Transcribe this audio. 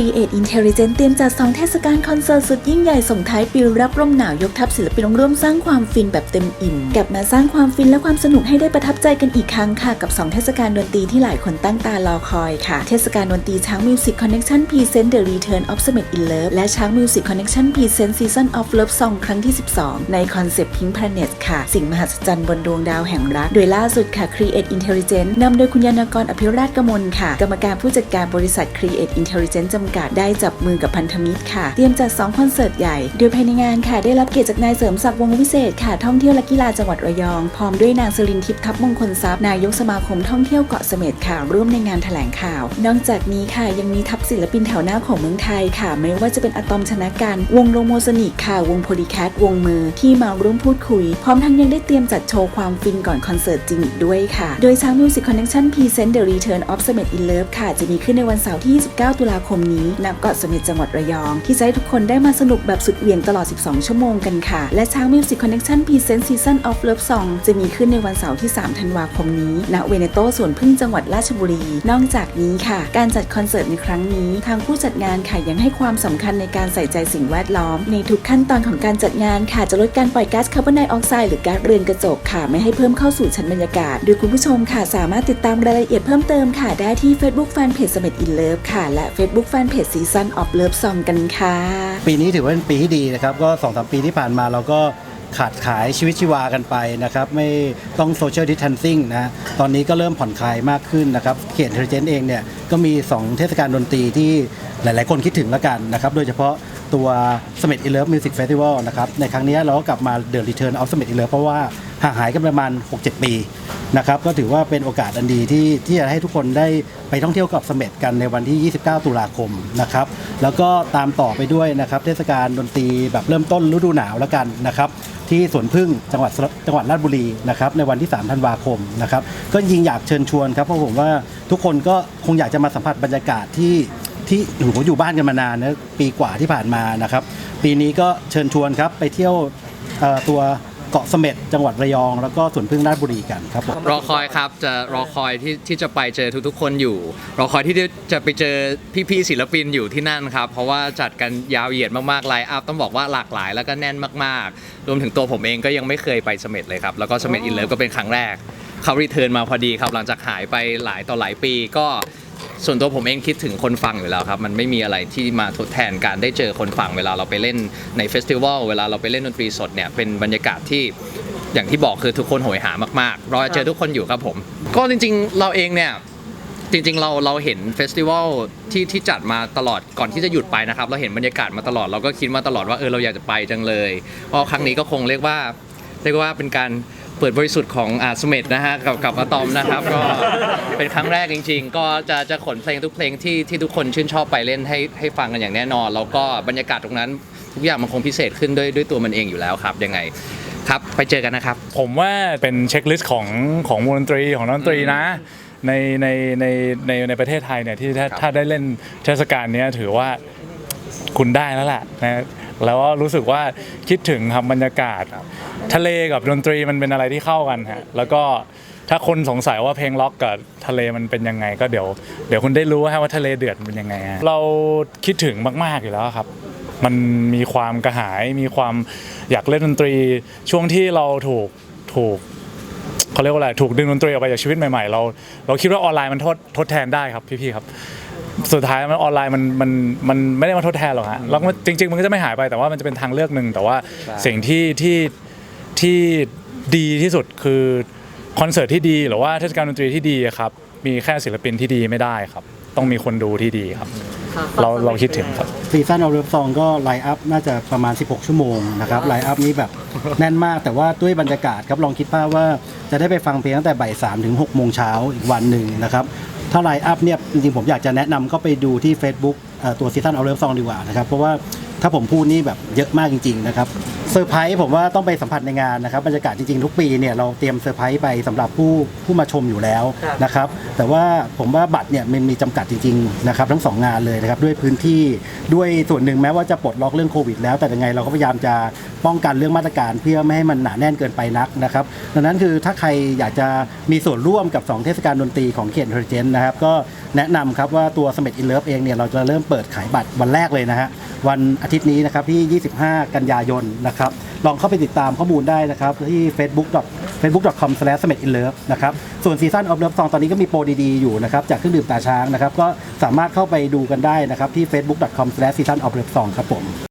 Create Intelligent เตรียมจัด2เทศกาลคอนเสิร์ตสุดยิ่งใหญ่ส่งท้ายปีรับร่มหนาวยกทัพศิลปินร่วมสร้างความฟินแบบเต็มอิ่มกลับมาสร้างความฟินและความสนุกให้ได้ประทับใจกันอีกครั้งค่ะ กับ 2 เทศกาลดนตรีที่หลายคนตั้งตารอคอยค่ะ เทศกาลดนตรีช้าง Music Connection Present The Return of Summit in Love และช้าง Music Connection Present Season of Love Song ครั้งที่ 12 ในคอนเซปต์ Pink Planet ค่ะ สิ่งมหัศจรรย์บนดวงดาวแห่งรัก โดยล่าสุดค่ะ Create Intelligent นำโดยคุณยานกรอภิราชกมลค่ะ กรรมการผู้จัดการบริษัท Create Intelligent จำกัดได้จับมือกับพันธมิตรค่ะ เตรียมจัด 2 คอนเสิร์ตใหญ่ โดยภายในงานค่ะ ได้รับเกียรติจากนายเสริมศักดิ์วงวิเศษค่ะ ท่องเที่ยวและกีฬาจังหวัดระยอง พร้อมด้วยนางสรินทิพย์ทัพมงคลทรัพย์ นายกสมาคมท่องเที่ยวเกาะเสม็ดค่ะ ร่วมในงานแถลงข่าว นอกจากนี้ค่ะ ยังมีทัพศิลปินแถวหน้าของเมืองไทยค่ะ ไม่ว่าจะเป็นอะตอมชนะกันวงโลโมโซนิกค่ะ วงโพลีแคท วงมือ ที่มาร่วมพูดคุย พร้อมทั้งยังได้เตรียมจัดโชว์ความฟินก่อนคอนเสิร์ตจริงอีกด้วยค่ะ โดยช้าง Music Connection Present The Return of Summit in Love ค่ะ จะมีขึ้นในวันเสาร์ที่ 29 ตุลาคมนี้ณเกาะเสม็ดจังหวัดระยอง ที่จะให้ทุกคนได้มาสนุกแบบสุดเหวี่ยงตลอด 12 ชั่วโมงกันค่ะ และช้าง Music Connection Present Season of Love Song จะมีขึ้นในวันเสาร์ที่ 3 ธันวาคมนี้ ณเวเนโตสวนพึ่งจังหวัดราชบุรี นอกจากนี้ค่ะ การจัดคอนเสิร์ตในครั้งนี้ ทางผู้จัดงานค่ะยังให้ความสำคัญในการใส่ใจสิ่งแวดล้อม ในทุกขั้นตอนของการจัดงานค่ะจะลดการปล่อยก๊าซคาร์บอนไดออกไซด์หรือก๊าซเรือนกระจกค่ะไม่ให้เพิ่มเข้าสู่ชั้นบรรยากาศ โดยคุณผู้ชมค่ะสามารถติดตามรายละเอียดเพิ่มเติมค่ะได้ที่ Facebook Fanpage สมิ t in Love ค่ะและ Facebook Fanpage Season of Love Song กันค่ะ ปีนี้ถือว่าเป็นปีที่ดีนะครับ ก็2อสปีที่ผ่านมาเราก็ขาดขายชีวิตชีวากันไปนะครับ ไม่ต้องโซเชียลดิส a ทนซิ่งนะตอนนี้ก็เริ่มผ่อนคลายมากขึ้นนะครับ เขียนเทรเจนเองเนี่ย ก็มี 2 เทศกาลดนตรีที่หลาย ๆ คนคิดถึงแล้วกันนะครับ โดยเฉพาะตัว Summit in Love Music Festival นะครับ ในครั้งนี้เราก็กลับมา The Return of Summit in Love เพราะว่าห่างหายกันประมาณ 6-7 ปี นะครับก็ถือว่าเป็นโอกาสอันดีที่ที่จะให้ทุกคนได้ไปท่องเที่ยวกับเสม็ดกันในวันที่ 29 ตุลาคมนะครับแล้วก็ตามต่อไปด้วยนะครับเทศกาลดนตรีแบบเริ่มต้นฤดูหนาวแล้วกันนะครับที่สวนพึ่งจังหวัดจังหวัดราชบุรีนะครับในวันที่ 3 ธันวาคมนะครับก็ยิงอยากเชิญชวนครับเพราะผมว่าทุกคนก็คงอยากจะมาสัมผัสบรรยากาศที่ที่โอ้โหอยู่บ้านกันมานานนะปีกว่าที่ผ่านมานะครับปีนี้ก็เชิญชวนครับไปเที่ยวตัว เกาะเสม็ดจังหวัดระยอง แล้วก็สวนพึ่งราชบุรีกันครับผมรอคอยครับจะรอคอยที่ที่จะไปเจอทุกๆ คนอยู่ รอคอยที่จะไปเจอพี่ๆศิลปินอยู่ที่นั่นครับ เพราะว่าจัดกันยาวเหยียดมากๆไลน์อัพต้องบอกว่าหลากหลายแล้วก็แน่นมากๆ รวมถึงตัวผมเองก็ยังไม่เคยไปเสม็ดเลยครับ แล้วก็เสม็ดอินเลิฟก็เป็นครั้งแรกเขารีเทิร์นมาพอดีครับหลังจากหายไปหลายต่อหลายปีก็ ส่วนตัวผมเองคิดถึงคนฟังอยู่แล้วครับมันไม่มีอะไรที่มาทดแทนการได้เจอคนฟังเวลาเราไปเล่นในเฟสติวัลเวลาเราไปเล่นดนตรีสดเนี่ยเป็นบรรยากาศที่อย่างที่บอกคือทุกคนโหยหามากๆรอเจอทุกคนอยู่ครับผม ก็จริงๆเราเองเนี่ยจริงๆเราเราเห็นเฟสติวัลที่ที่จัดมาตลอดก่อนที่จะหยุดไปนะครับ เราเห็นบรรยากาศมาตลอดเราก็คิดมาตลอดว่าเออเราอยากจะไปจังเลยก็ครั้งนี้ก็คงเรียกว่าเรียกว่าเป็นการ เปิดบริสุทธิ์ของอาสเมดนะฮะกับกับอะตอมนะครับ ก็เป็นครั้งแรกจริง ๆ ก็จะจะขนเพลงทุกเพลงที่ที่ทุกคนชื่นชอบไปเล่นให้ให้ฟังกันอย่างแน่นอน แล้วก็บรรยากาศตรงนั้น ทุกอย่างมันคงพิเศษขึ้นด้วยด้วยตัวมันเองอยู่แล้วครับ ยังไงครับไปเจอกันนะครับ ผมว่าเป็นเช็คลิสต์ของของวงดนตรีของนักดนตรีนะ ในในในในในประเทศไทยเนี่ยที่ถ้าถ้าได้เล่นเทศกาลเนี้ยถือว่าคุณได้แล้วแหละนะ แล้วก็รู้สึกว่าคิดถึงครับบรรยากาศ ทะเลกับดนตรีมันเป็นอะไรที่เข้ากันฮะแล้วก็ถ้าคนสงสัยว่าเพลงล็อกกับทะเลมันเป็นยังไง ก็เดี๋ยวเดี๋ยวคุณได้รู้ฮะว่าทะเลเดือดมันเป็นยังไงฮะเราคิดถึงมาก ๆอยู่แล้วครับ มันมีความกระหายมีความอยากเล่นดนตรี ช่วงที่เราถูกถูกเขาเรียกว่าอะไรถูกดึงดนตรีออกไปจากชีวิตใหม่ๆ เรา เราคิดว่าออนไลน์มันทดทดแทนได้ครับพี่ๆครับ สุดท้ายมันออนไลน์มันมันมันไม่ได้มาทดแทนหรอกฮะแล้วมันจริง ๆ มันก็จะไม่หายไปแต่ว่ามันจะเป็นทางเลือกหนึ่งแต่ว่าสิ่งที่ที่ที่ดีที่สุดคือคอนเสิร์ตที่ดีหรือว่าเทศกาลดนตรีที่ดีอะครับมีแค่ศิลปินที่ดีไม่ได้ครับ ต้องมีคนดูที่ดีครับ เราเราคิดถึงครับซีซั่นเอาเลิฟซองก็ไลน์อัพน่าจะประมาณ 16 ชั่วโมงนะครับไลน์อัพนี้แบบแน่นมากแต่ว่าด้วยบรรยากาศครับลองคิดภาพว่าจะได้ไปฟังเพลงตั้งแต่บ่ายสามถึง6โมงเช้าอีกวันหนึ่งนะครับ ถ้าไลน์อัพเนี่ยจริงๆผมอยากจะแนะนำก็ไปดูที่ Facebook เอ่อตัวซีซันเอาเลิฟซองดีกว่านะครับ เพราะว่าถ้าผมพูดนี่แบบเยอะมากจริง ๆ นะครับเซอร์ไพรส์ผมว่าต้องไปสัมผัสในงานนะครับบรรยากาศจริง ๆ ทุกปีเนี่ยเราเตรียมเซอร์ไพรส์ไปสำหรับผู้ผู้มาชมอยู่แล้วนะครับแต่ว่าผมว่าบัตรเนี่ยมันมีจำกัดจริง ๆ นะครับ ทั้งสองงานเลยนะครับด้วยพื้นที่ด้วยส่วนหนึ่งแม้ว่าจะปลดล็อกเรื่องโควิดแล้วแต่ยังไงเราก็พยายามจะป้องกันเรื่องมาตรการเพื่อไม่ให้มันหนาแน่นเกินไปนักนะครับดังนั้นคือถ้าใครอยากจะมีส่วนร่วมกับ 2 เทศกาลดนตรีของเขตเทอร์เจนนะครับก็แนะนำครับว่าตัวสม e ตอินเลิฟเองเนี่ยเราจะเริ่มเปิดขายบัตรวันแรกเลยนะฮะวันอาทิตย์นี้นะครับที่ 25 กันยายนนะครับลองเข้าไปติดตามข้อมูลได้นะครับที่ facebook facebook.com s l a s h อินเลิฟนะครับส่วนซีซั่นออฟเลิฟซองตอนนี้ก็มีโปรดีๆอยู่นะครับจากเครื่องดื่มตาช้างนะครับก็สามารถเข้าไปดูกันได้นะครับที่ facebook.com s l a s h season of love song ครับผม